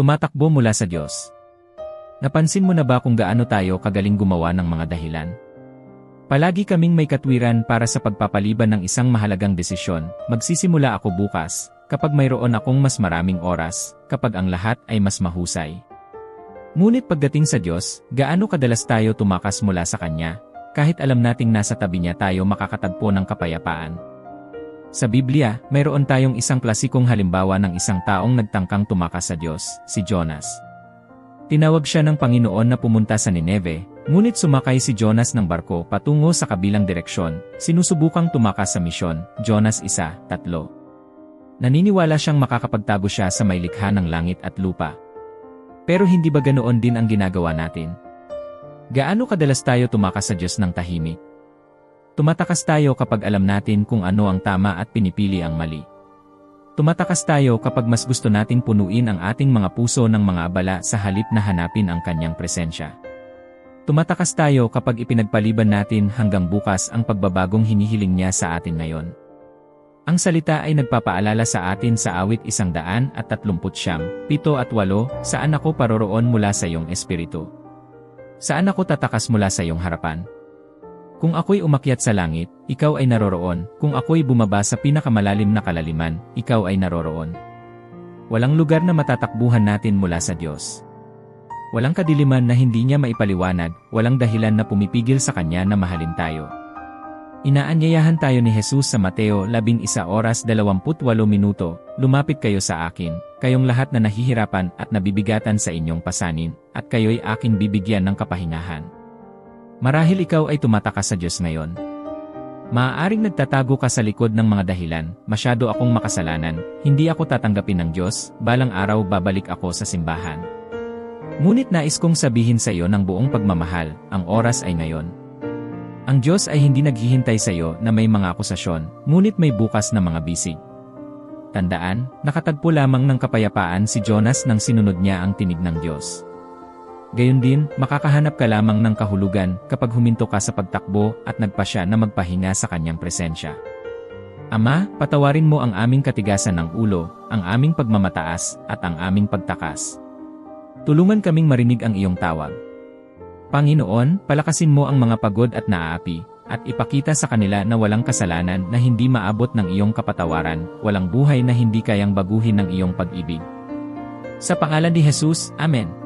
Tumatakbo mula sa Diyos. Napansin mo na ba kung gaano tayo kagaling gumawa ng mga dahilan? Palagi kaming may katwiran para sa pagpapaliban ng isang mahalagang desisyon, magsisimula ako bukas, kapag mayroon akong mas maraming oras, kapag ang lahat ay mas mahusay. Ngunit pagdating sa Diyos, gaano kadalas tayo tumakas mula sa Kanya, kahit alam nating nasa tabi niya tayo makakatagpo ng kapayapaan. Sa Biblia, mayroon tayong isang klasikong halimbawa ng isang taong nagtangkang tumakas sa Diyos, si Jonas. Tinawag siya ng Panginoon na pumunta sa Nineve, ngunit sumakay si Jonas ng barko patungo sa kabilang direksyon, sinusubukang tumakas sa misyon, Jonas 1:3. Naniniwala siyang makakapagtago siya sa may likha ng langit at lupa. Pero hindi ba ganoon din ang ginagawa natin? Gaano kadalas tayo tumakas sa Diyos ng tahimik? Tumatakas tayo kapag alam natin kung ano ang tama at pinipili ang mali. Tumatakas tayo kapag mas gusto nating punuin ang ating mga puso ng mga abala sa halip na hanapin ang kanyang presensya. Tumatakas tayo kapag ipinagpaliban natin hanggang bukas ang pagbabagong hinihiling niya sa atin ngayon. Ang salita ay nagpapaalala sa atin sa awit isang daan at tatlumput siyam, pito at walo, saan ako paroroon mula sa iyong espiritu. Saan ako tatakas mula sa iyong harapan? Kung ako'y umakyat sa langit, ikaw ay naroroon. Kung ako'y bumaba sa pinakamalalim na kalaliman, ikaw ay naroroon. Walang lugar na matatakbuhan natin mula sa Diyos. Walang kadiliman na hindi niya maipaliwanag, walang dahilan na pumipigil sa Kanya na mahalin tayo. Inaanyayahan tayo ni Jesus sa Mateo 11 oras 28 minuto, Lumapit kayo sa akin, kayong lahat na nahihirapan at nabibigatan sa inyong pasanin, at kayo'y aking bibigyan ng kapahingahan. Marahil ikaw ay tumatakas sa Diyos ngayon. Maaaring nagtatago ka sa likod ng mga dahilan, masyado akong makasalanan, hindi ako tatanggapin ng Diyos, balang araw babalik ako sa simbahan. Ngunit nais kong sabihin sa iyo ng buong pagmamahal, ang oras ay ngayon. Ang Diyos ay hindi naghihintay sa iyo na may mga akusasyon, ngunit may bukas na mga bisig. Tandaan, nakatagpo lamang ng kapayapaan si Jonas nang sinunod niya ang tinig ng Diyos. Gayon din, makakahanap ka lamang ng kahulugan kapag huminto ka sa pagtakbo at nagpasya na magpahinga sa kanyang presensya. Ama, patawarin mo ang aming katigasan ng ulo, ang aming pagmamataas, at ang aming pagtakas. Tulungan kaming marinig ang iyong tawag. Panginoon, palakasin mo ang mga pagod at naaapi, at ipakita sa kanila na walang kasalanan na hindi maabot ng iyong kapatawaran, walang buhay na hindi kayang baguhin ng iyong pag-ibig. Sa pangalan ni Jesus, Amen.